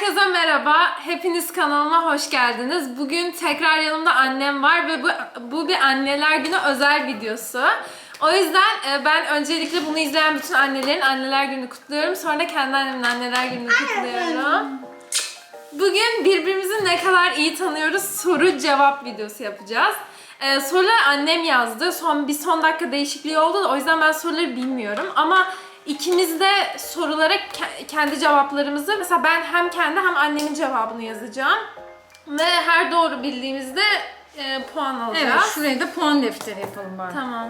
Herkese merhaba. Hepiniz kanalıma hoş geldiniz. Bugün tekrar yanımda annem var ve bu, bu bir anneler günü özel videosu. O yüzden e, ben öncelikle bunu izleyen bütün annelerin anneler gününü kutluyorum. Sonra kendi annemin anneler gününü kutluyorum. Bugün birbirimizi ne kadar iyi tanıyoruz soru cevap videosu yapacağız. Ee, soruları annem yazdı. Son bir son dakika değişikliği oldu da o yüzden ben soruları bilmiyorum. Ama ikimiz de sorulara ke- kendi cevaplarımızı mesela ben hem kendi hem annemin cevabını yazacağım. Ve her doğru bildiğimizde e, puan alacağız. Evet, şuraya da puan defteri yapalım bari. Tamam.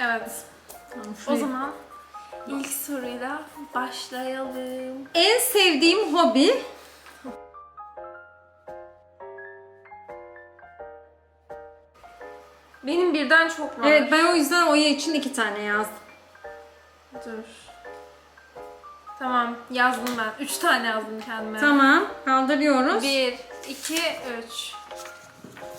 Evet. Tamam, O şuraya- zaman ilk soruyla başlayalım. En sevdiğim hobi Benim birden çok var. Evet ben o yüzden Oya için iki tane yazdım. Dur. Tamam yazdım ben. Üç tane yazdım kendime. Tamam kaldırıyoruz. Bir, iki, üç.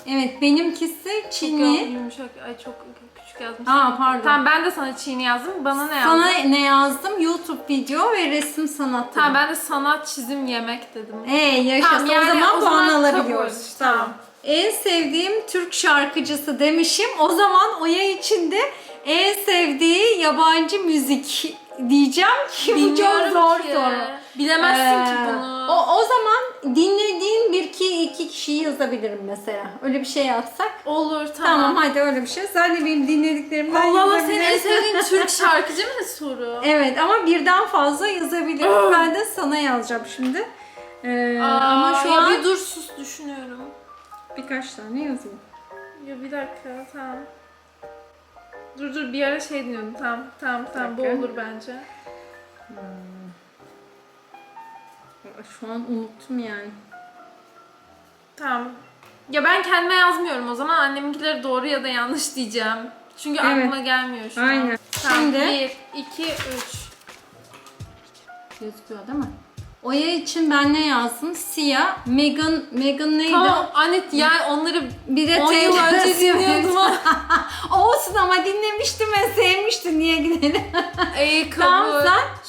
Evet benimkisi Çok Çin'i. yumuşak. Ay çok küçük yazmışım. Aa pardon. Tamam ben de sana Çin'i yazdım. Bana ne yazdın? Sana ne yazdım? YouTube video ve resim sanatı. Tamam ben de sanat, çizim, yemek dedim. Ee yaşasın Tamam, yani o zaman o puan zaman alabiliyoruz. kabul. Tamam. En sevdiğim Türk şarkıcısı demişim. O zaman Oya için de en sevdiği yabancı müzik diyeceğim ki bu çok Bilmiyorum zor ki. soru. Bilemezsin ki Ee, bunu. O, o zaman dinlediğin bir iki, iki kişiyi yazabilirim mesela. Öyle bir şey yapsak. Olur Tamam, tamam. hadi öyle bir şey. Sen de benim dinlediklerimden Allah Allah senin en yazabilirsin. sevdiğin Türk şarkıcı mı soru? Evet ama birden fazla yazabilirim. ben de sana yazacağım şimdi. Ee, Aa, ama şu an bir dur sus düşünüyorum. birkaç tane yazayım. Ya bir dakika tamam. Dur dur bir ara şey dinliyordum. Tamam tamam tamam bu dakika. olur bence. Şu an unuttum yani. Tamam. Ya ben kendime yazmıyorum o zaman anneminkileri doğru ya da yanlış diyeceğim. Çünkü Evet. aklıma gelmiyor şu an. Aynen. Tamam, Şimdi- Bir, iki, üç. Gözüküyor değil mi? Oya için ben ne yazdım? Siyah. Megan, Megan neydi? Tamam anne yani onları Bir de 10 yıl önce dinliyordum ama. Olsun ama dinlemiştim ve sevmiştim. Niye gidelim? İyi kabul. Tamam,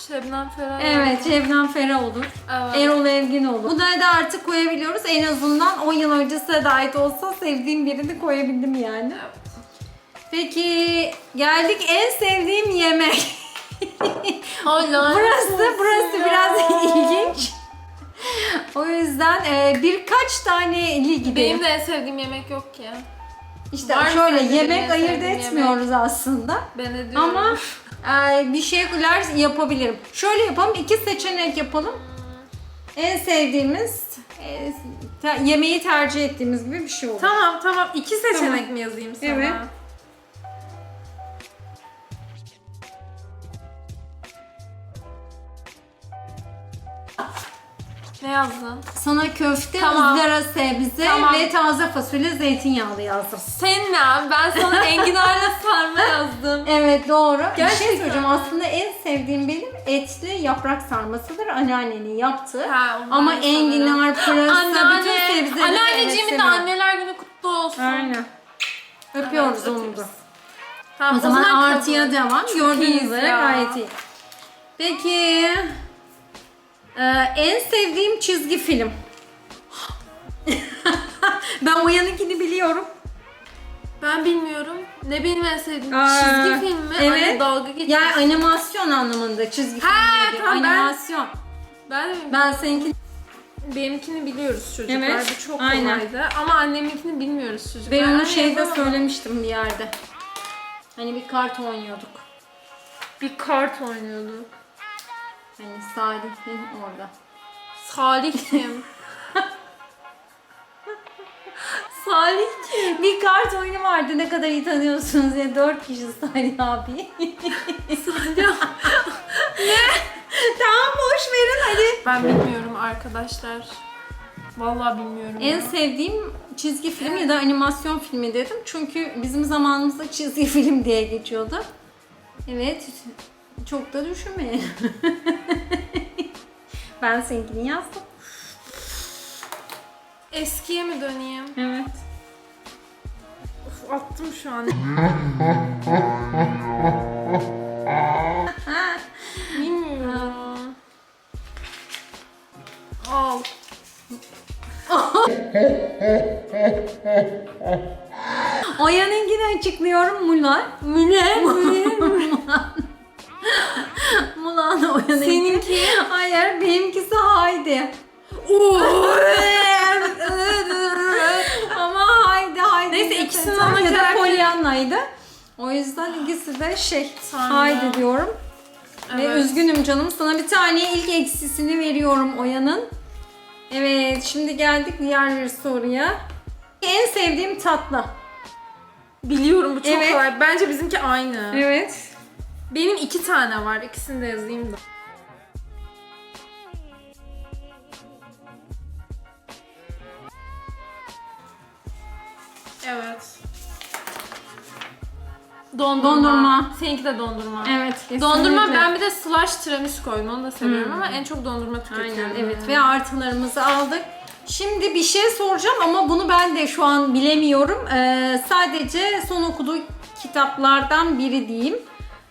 Şebnem Ferah. evet, Şebnem Ferah olur. Evet. Erol Evgin olur. Bu da artık koyabiliyoruz. En azından 10 yıl öncesine de ait olsa sevdiğim birini koyabildim yani. Evet. Peki geldik en sevdiğim yemek. Hala burası burası biraz ilginç. O yüzden e, birkaç taneli gidelim. Benim de en sevdiğim yemek yok ki. işte var şöyle yemek en ayırt etmiyoruz aslında. Ben ediyorum. Ama e, bir şeyler yapabilirim. Şöyle yapalım, iki seçenek yapalım. En sevdiğimiz e, te- yemeği tercih ettiğimiz gibi bir şey olur. Tamam tamam. iki seçenek Tamam. mi yazayım sana? Evet. Ne yazdın? Sana köfte, Tamam. ızgara sebze Tamam. ve taze fasulye zeytinyağlı yazdım. Sen ne? Ben sana enginarla sarma yazdım. Evet doğru. Bir Gerçekten şey söyleyeceğim. mi? Aslında en sevdiğim benim etli yaprak sarmasıdır. Anneannenin yaptığı. Ha, ondan Ama enginar, pırasa, bütün sebzeleri Anneanneciğimin de anneler günü kutlu olsun. Aynen. Öpüyoruz Evet, onu da. öpüyoruz. Tamam, O zaman, kabul. artıya devam. Gördüğünüz iyiyiz üzere ya. gayet iyi. Peki e, en sevdiğim çizgi film. ben Uyan'ınkini biliyorum. Ben bilmiyorum. Ne benim en sevdiğim Aa, çizgi film mi? evet. Anne dalga geçiyor. Yani animasyon anlamında çizgi film. Ha, değil, tamam, ben- animasyon. Ben, de Ben seninki benimkini biliyoruz çocuklar. Evet, Bu çok aynen. kolaydı. Ama anneminkini bilmiyoruz çocuklar. Ben onu Anne şeyde yazamam. söylemiştim bir yerde. Hani bir kart oynuyorduk. Bir kart oynuyordu. Hani Salih'in orada. Salih kim? Salih kim? Bir kart oyunu vardı ne kadar iyi tanıyorsunuz ya. Dört kişi Salih abi. Salih. tamam boş verin hadi. Ben bilmiyorum arkadaşlar. Vallahi bilmiyorum. En ya. sevdiğim çizgi film ya da animasyon filmi dedim. Çünkü bizim zamanımızda çizgi film diye geçiyordu. Evet. Çok da düşünmeyin. ben seninkini yazdım. Eskiye mi döneyim? Evet. Of, attım şu an. Bilmiyorum. Al. Oya'nınkini açıklıyorum Mulan. Müle. Mulan ikisinin ana ya da Pollyanna'ydı. O yüzden ikisi de şey Tamam. Haydi diyorum. Ve Evet. üzgünüm canım. Sana bir tane ilk eksisini veriyorum Oya'nın. Evet şimdi geldik diğer bir soruya. En sevdiğim tatlı. Biliyorum bu çok Evet. kolay. Bence bizimki aynı. Evet. Benim iki tane var. İkisini de yazayım da. Evet. Dondurma. Dondurma. Seninki de dondurma. Evet. Dondurma kesinlikle. ben bir de slash tiramisu koydum. Onu da seviyorum ama en çok dondurma tüketiyorum. Aynen evet ve artılarımızı aldık. Şimdi bir şey soracağım ama bunu ben de şu an bilemiyorum. Ee, sadece son okuduğu kitaplardan biri diyeyim.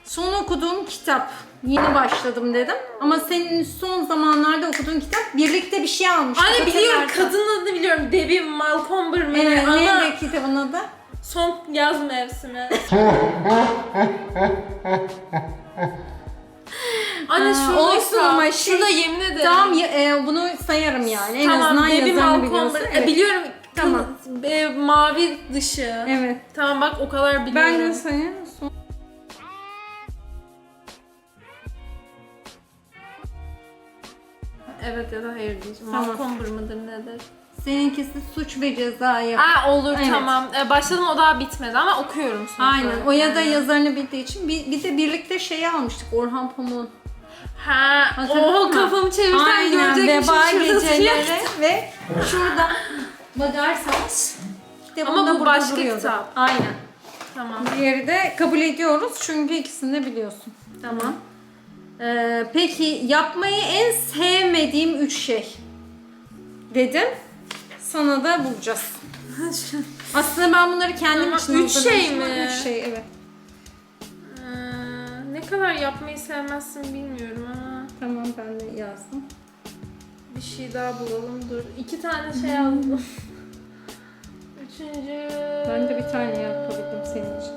Son okuduğum kitap yeni başladım dedim. Ama senin son zamanlarda okuduğun kitap birlikte bir şey almıştık. Anne biliyorum hatırlarsan. kadın adını biliyorum. Debbie Malcolm mı? Evet, ama neydi kitabın adı? son yaz mevsimi. Anne şurada olsun ama şey- Şurada yemin ederim. Tamam ya- e, bunu sayarım yani. En tamam, azından Debbie yazarını biliyorsun. E, Evet. biliyorum. Tamam. Kız- e, mavi dışı. Evet. Tamam bak o kadar biliyorum. Ben de sayayım. Evet ya da hayır diyeceğim. Tamam. Malcolm mıdır nedir? Seninkisi suç ve cezaya. Aa olur Evet. tamam. E, başladım o daha bitmedi ama okuyorum sonra. Aynen. O ya da yazarını bildiği için bir, bir de birlikte şeyi almıştık Orhan Pamuk'un. Ha, Hatırladın o mı? kafamı çevirsem Aynen. görecekmişim. Veba şurada geceleri ve şurada bakarsanız kitabında Ama bu burada başka duruyordu. kitap. Aynen. Tamam. Diğeri de kabul ediyoruz çünkü ikisini de biliyorsun. Tamam. Ee, peki yapmayı en sevmediğim üç şey dedim. Sana da bulacağız. Aslında ben bunları kendim Ama için üç şey mi? Üç şey evet. Ee, ne kadar yapmayı sevmezsin bilmiyorum ama Tamam ben de yazdım. bir şey daha bulalım dur. İki tane şey aldım. Üçüncü... Ben de bir tane yapabildim senin için.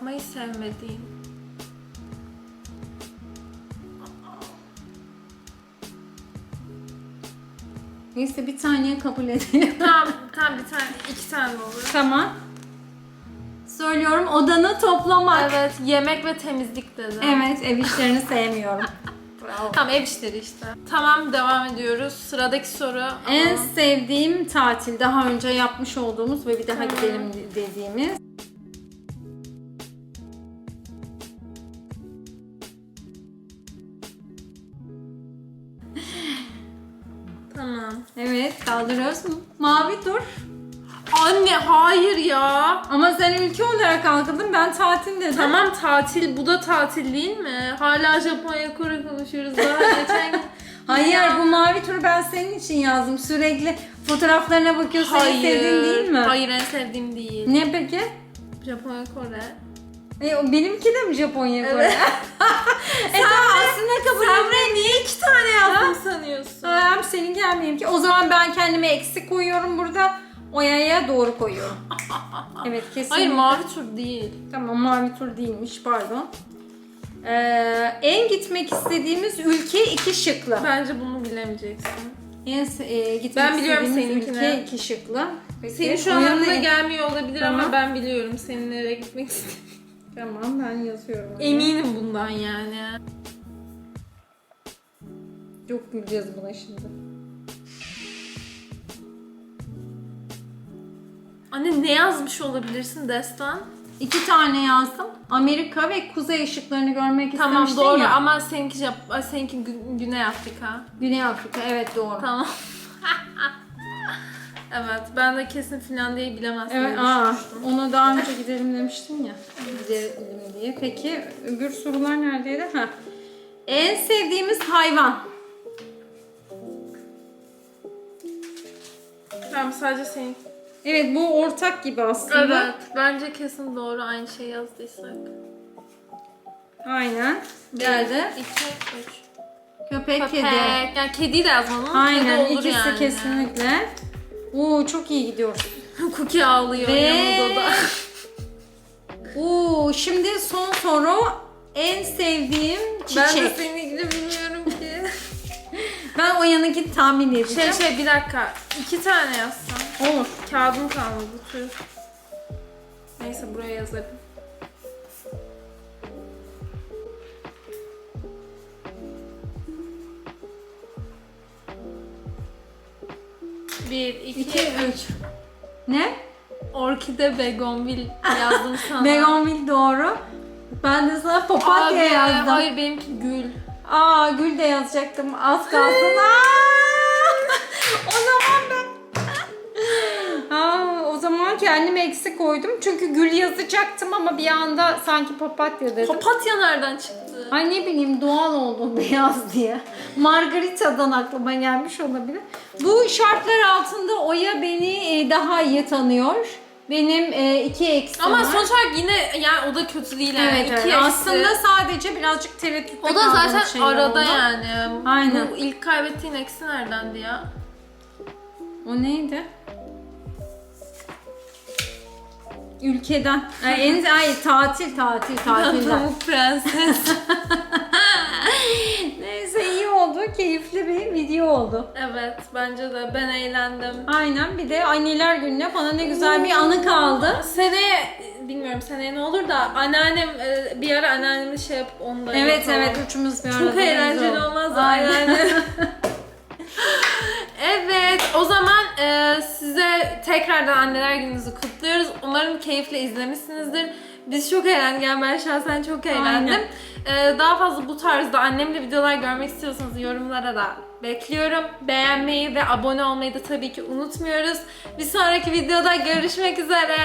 Yapmayı sevmediğim. Neyse bir tane kabul edelim. tamam, tamam bir tane, iki tane olur. tamam. Söylüyorum odanı toplamak. Evet, yemek ve temizlik dedim. Evet ev işlerini sevmiyorum. Bravo. Tamam ev işleri işte. Tamam devam ediyoruz. Sıradaki soru. En Ama- sevdiğim tatil daha önce yapmış olduğumuz ve bir daha gidelim dediğimiz. Kaldırıyoruz? Mavi tur. Anne hayır ya. Ama sen ülke olarak algıladın ben tatil dedim. Tamam tatil, bu da tatil değil mi? Hala Japonya, Kore konuşuyoruz. Daha geçen gün... Hayır bu mavi turu ben senin için yazdım. Sürekli fotoğraflarına bakıyorsun. en sevdiğin değil mi? Hayır en sevdiğim değil. Ne peki? Japonya, Kore. E, o benimki de mi Japonya Kore? Evet. kendime eksik koyuyorum burada. Oya'ya doğru koyuyorum. evet kesin. Hayır mavi tur değil. Tamam mavi tur değilmiş pardon. Ee, en gitmek istediğimiz ülke iki şıklı. Bence bunu bilemeyeceksin. En e, gitmek Ben biliyorum istediğimiz seninkini. ülke iki şıklı. Peki, Senin şu an aklına gelmiyor olabilir ama Tamam. ben biliyorum senin nereye gitmek istediğini. Tamam ben yazıyorum. onu. Eminim bundan yani. Çok güleceğiz buna şimdi. Anne ne yazmış olabilirsin Destan? İki tane yazdım. Amerika ve kuzey ışıklarını görmek Tamam istemiştin doğru ya. ama seninki, Jap- ay, seninki Gü- Güney Afrika. Güney Afrika evet doğru. Tamam. evet ben de kesin Finlandiya'yı bilemezsin. Evet, diye aa, düşünmüştüm. onu daha önce gidelim demiştin ya. Gidelim diye. Peki öbür sorular neredeydi? Ha. En sevdiğimiz hayvan. Tamam sadece senin. Evet bu ortak gibi aslında. Evet bence kesin doğru aynı şey yazdıysak. Aynen. Geldi. 2, 3. Köpek, Köpek. kedi. Yani kedi de yazmalı ama Aynen kedi olur ikisi yani. kesinlikle. Oo çok iyi gidiyor. Cookie ağlıyor Ve- yanında da. Oo şimdi son soru. En sevdiğim Ben de çiçek. seninkini bilmiyorum ki. Ben o yanınkini tahmin şey edeceğim. şey bir dakika. iki tane yazsam. Olur. Kağıdım kalmadı tüh. Neyse buraya yazarım. Bir, iki, 2 üç. 3. Ne? Orkide begonvil yazdım sana. Begonvil doğru. Ben de sana papatya Abi, yazdım. Hayır benimki gül. Aa gül de yazacaktım. Az kalsın. Aa! Zaman kendime eksi koydum. Çünkü gül yazacaktım ama bir anda sanki papatya dedim. Papatya nereden çıktı? Ay ne bileyim doğal oldu beyaz diye. Margarita'dan aklıma gelmiş olabilir. Bu şartlar altında Oya beni e, daha iyi tanıyor. Benim e, iki eksim Ama var. sonuç olarak yine yani o da kötü değil yani. Evet, İki evet. eksi. Aslında sadece birazcık tereddütte o da kaldığım zaten şeyler arada oldu. yani. Aynen. Bu ilk kaybettiğin eksi neredendi ya? O neydi? Ülkeden. Ay, en, ay tatil tatil tatilden. Pamuk Prenses. Neyse iyi oldu. Keyifli bir video oldu. evet bence de ben eğlendim. Aynen bir de anneler gününe bana ne güzel bir anı kaldı. Seneye bilmiyorum seneye ne olur da anneannem e, bir ara anneannemi şey yapıp onu da Evet yapalım. evet üçümüz bir arada. Çok eğlenceli olmaz Aynen. Tekrardan anneler gününüzü kutluyoruz. Umarım keyifle izlemişsinizdir. Biz çok eğlendik. Yani ben şahsen çok eğlendim. E, daha fazla bu tarzda annemle videolar görmek istiyorsanız yorumlara da bekliyorum. Beğenmeyi ve abone olmayı da tabii ki unutmuyoruz. Bir sonraki videoda görüşmek üzere.